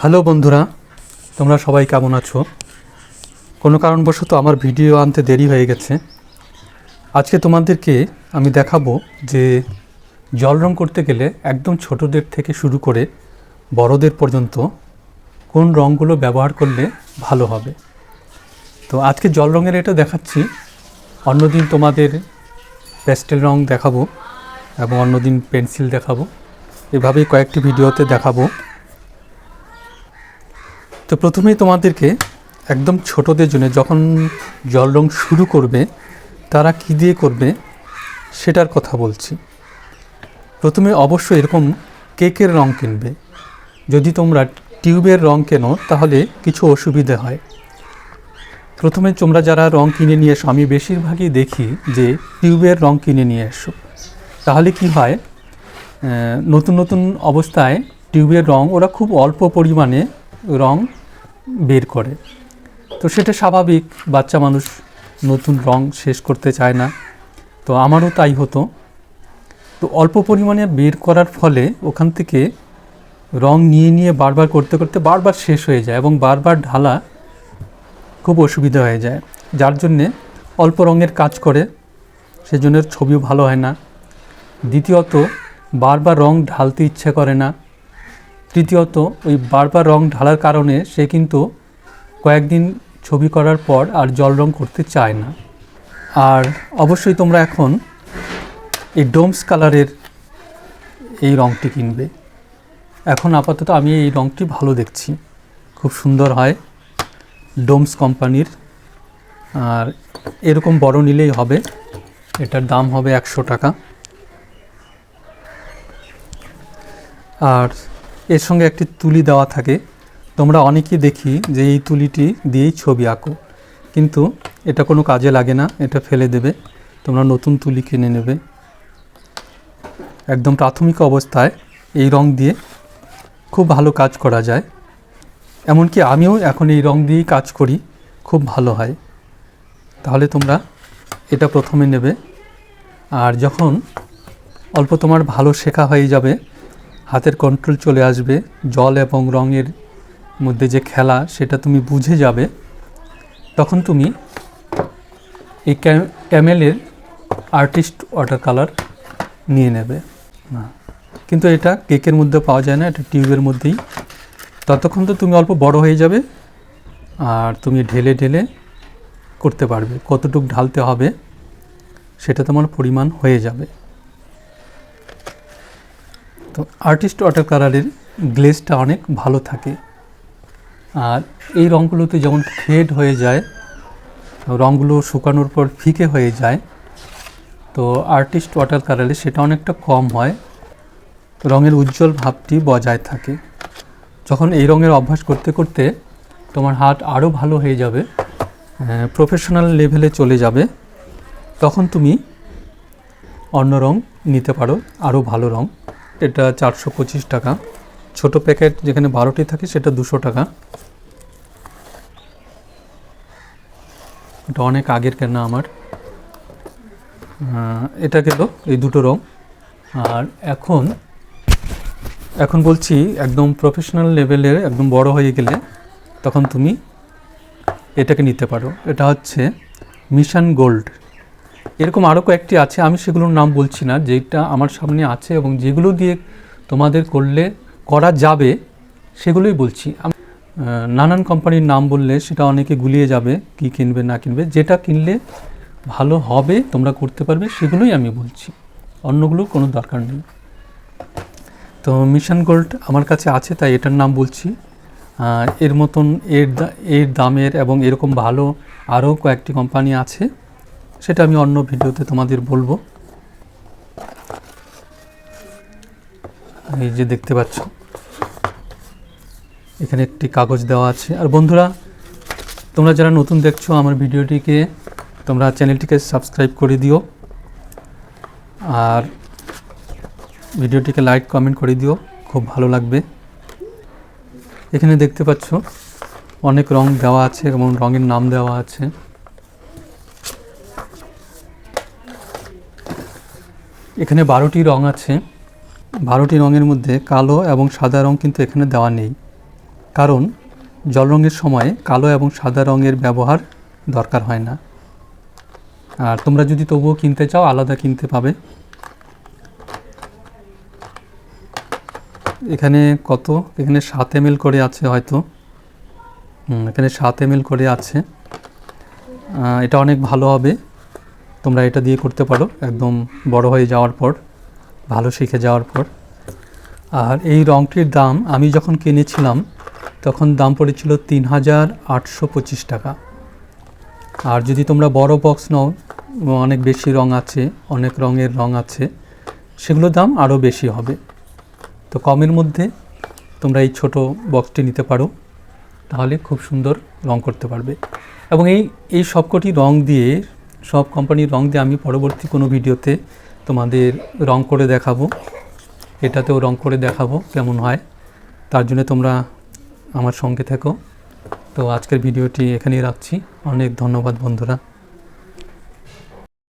Hello বন্ধুরা, তোমরা সবাই কেমন আছো? কোনো কারণবশত আমার ভিডিও আনতে দেরি হয়ে গেছে। আজকে তোমাদেরকে আমি দেখাবো যে জল রং করতে গেলে একদম ছোটদের থেকে শুরু করে বড়দের পর্যন্ত কোন রঙগুলো ব্যবহার করলে ভালো হবে। তো আজকে জল রঙের এটা দেখাচ্ছি। অন্যদিন তোমাদের প্যাস্টেল রং দেখাবো এবং অন্যদিন পেন্সিল দেখাবো। এভাবেই কয়েকটি ভিডিওতে দেখাবো। তো প্রথমেই তোমাদেরকে একদম ছোটদের জন্য যখন জল রং শুরু করবে, তারা কী দিয়ে করবে সেটার কথা বলছি। প্রথমে অবশ্যই এরকম কেকের রং কিনবে। যদি তোমরা টিউবের রং কেনো, তাহলে কিছু অসুবিধে হয়। প্রথমে তোমরা যারা রং কিনে নিয়ে এসো, আমি বেশিরভাগই দেখি যে টিউবের রং কিনে নিয়ে এসো। তাহলে কি হয় নতুন নতুন অবস্থায় টিউবের রং, ওরা খুব অল্প পরিমাণে রং বের করে। তো সেটা স্বাভাবিক, বাচ্চা মানুষ নতুন রং শেষ করতে চায় না। তো আমারও তাই হতো। তো অল্প পরিমাণে বের করার ফলে ওখান থেকে রং নিয়ে নিয়ে বারবার করতে করতে বারবার শেষ হয়ে যায় এবং বারবার ঢালা খুব অসুবিধা হয়ে যায়। যার জন্যে অল্প রঙের কাজ করে সেজন্য ছবিও ভালো হয় না। দ্বিতীয়ত, বারবার রং ঢালতে ইচ্ছে করে না। তৃতীয়ত, ওই বারবার রং ঢালার কারণে সে কিন্তু কয়েকদিন ছবি করার পর আর জল রং করতে চায় না। আর অবশ্যই তোমরা এখন এই ডোমস কালারের এই রংটি কিনবে। এখন আপাতত আমি এই রংটি ভালো দেখছি। খুব সুন্দর হয় ডোমস কোম্পানির। আর এরকম বড় নিলেই হবে। এটার দাম হবে একশো টাকা। আর এর সঙ্গে একটি তুলি দেওয়া থাকে। তোমরা অনেকেই দেখি যে এই তুলিটি দিয়েই ছবি আঁকো। কিন্তু এটা কোনো কাজে লাগে না, এটা ফেলে দেবে। তোমরা নতুন তুলি কিনে নেবে। একদম প্রাথমিক অবস্থায় এই রং দিয়ে খুব ভালো কাজ করা যায়। এমনকি আমিও এখন এই রং দিয়েই কাজ করি, খুব ভালো হয়। তাহলে তোমরা এটা প্রথমে নেবে। আর যখন অল্প তোমার ভালো শেখা হয়ে যাবে হাতের কন্ট্রোল চলে আসবে, জল এবং রঙের মধ্যে যে খেলা, সেটা তুমি বুঝে যাবে। তখন তুমি এই ক্যা- ক্যামেলের আর্টিস্ট ওয়াটার কালার নিয়ে নেবে। হ্যাঁ। কিন্তু এটা কেকের মধ্যে পাওয়া যায় না, এটা টিউবের মধ্যেই। ততক্ষণ তো তুমি অল্প বড় হয়ে যাবে আর তুমি ঢেলে ঢেলে করতে পারবে। কতটুক ঢালতে হবে, সেটা তোমার পরিমাণ হয়ে যাবে। তো আর্টিস্ট ওয়াটার কালারের গ্লেজটা অনেক ভালো থাকে। আর এই রঙগুলোতে যেমন ফেড হয়ে যায় রঙগুলো শুকানোর পর ফিকে হয়ে যায়, তো আর্টিস্ট ওয়াটার কালারে সেটা অনেকটা কম হয়। রঙের উজ্জ্বল ভাবটি বজায় থাকে। যখন এই রঙের অভ্যাস করতে করতে তোমার হাত আরও ভালো হয়ে যাবে প্রফেশনাল লেভেলে চলে যাবে, তখন তুমি অন্য রং নিতে পারো আরও ভালো রং। এটা চারশো পঁচিশ টাকা। ছোট প্যাকেট যেখানে বারোটি থাকে সেটা দুশো টাকা। এটা অনেক আগের কেনা আমার। এটা গেল এই দুটো রং। আর এখন এখন বলছি একদম প্রফেশনাল লেভেলের একদম বড় হয়ে গেলে তখন তুমি এটাকে নিতে পারো। এটা হচ্ছে মিশন গোল্ড এরকম আরও কয়েকটি আছে, আমি সেগুলোর নাম বলছি না, যেটা আমার সামনে আছে এবং যেগুলো দিয়ে তোমাদের করলে, করা যাবে, সেগুলোই বলছি। নানান কোম্পানির নাম বললে সেটা অনেকে গুলিয়ে যাবে, কি কিনবে, না কিনবে, যেটা কিনলে ভালো হবে, তোমরা করতে পারবে, সেগুলোই আমি বলছি। অন্যগুলোর কোনো দরকার নেই। তো মিশন গোল্ড আমার কাছে আছে, তাই এটার নাম বলছি। এর মতন এর এর দামের এবং এরকম ভালো আরও কয়েকটি কোম্পানি আছে। সেটা আমি অন্য ভিডিওতে তোমাদের বলব। এই যে দেখতে পাচ্ছ, এখানে একটি কাগজ দেওয়া আছে। আর বন্ধুরা, তোমরা যারা নতুন দেখছ আমার ভিডিওটিকে, তোমরা চ্যানেলটিকে সাবস্ক্রাইব করে দিও। আর ভিডিওটিকে লাইক, কমেন্ট করে দিও, খুব ভালো লাগবে। এখানে দেখতে পাচ্ছ, অনেক রং দেওয়া আছে এবং রঙের নাম দেওয়া আছে। এখানে বারোটি রং আছে। বারোটি রঙের মধ্যে কালো এবং সাদা রং কিন্তু এখানে দেওয়া নেই। কারণ জল রঙের সময় কালো এবং সাদা রঙের ব্যবহার দরকার হয় না। আর তোমরা যদি তবুও কিনতে চাও, আলাদা কিনতে পাবে। এখানে কত? এখানে সাত এম করে আছে হয়তো। এখানে সাত এম করে আছে। এটা অনেক ভালো হবে। তোমরা এটা দিয়ে করতে পারো। একদম বড় হয়ে যাওয়ার পর, ভালো শিখে যাওয়ার পর। আর এই রঙটির দাম আমি যখন কিনেছিলাম, তখন দাম পড়েছিল তিন হাজার আটশো পঁচিশ টাকা। আর যদি তোমরা বড় বক্স নাও, অনেক বেশি রং আছে, অনেক রঙের রং আছে, সেগুলোর দাম আরও বেশি হবে। তো কমের মধ্যে তোমরা এই ছোট বক্সটি নিতে পারো, তাহলে খুব সুন্দর রং করতে পারবে। এবং এই এই সবকটি রং দিয়ে সব কোম্পানির রং দিয়ে আমি পরবর্তী কোনো ভিডিওতে তোমাদের রং করে দেখাবো। এটাতেও রং করে দেখাবো কেমন হয়। তার জন্য তোমরা আমার সঙ্গে থেকো। তো আজকের ভিডিওটি এখানেই রাখছি। অনেক ধন্যবাদ বন্ধুরা।